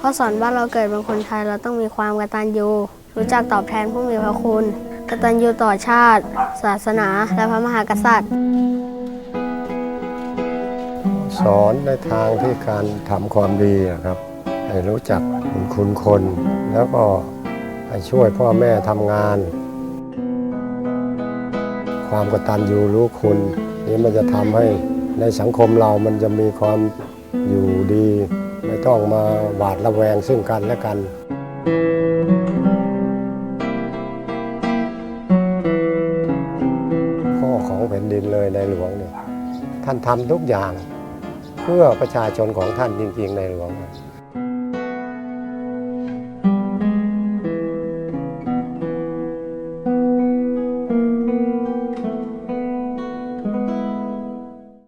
พ่อสอนว่าเราเกิดเป็นคนไทยเราต้องมีความกตัญญูรู้จักตอบแทนผู้มีพระคุณกตัญญูต่อชาติ ศาสนา และพระมหากษัตริย์ สอนในทางที่การทำความดีอะครับ ให้รู้จักบุญคุณคน แล้วก็ให้ช่วยพ่อแม่ทำงาน ความกตัญญูรู้คุณ นี่มันจะทำให้ ในสังคมเรามันจะมีความอยู่ดี ไม่ต้องมาหวาดระแวงซึ่งกันและกันพ่อของแผ่นดินเลยในหลวงเนี่ยท่านทำทุกอย่างเพื่อประชาชนของท่านจริงๆในหลวง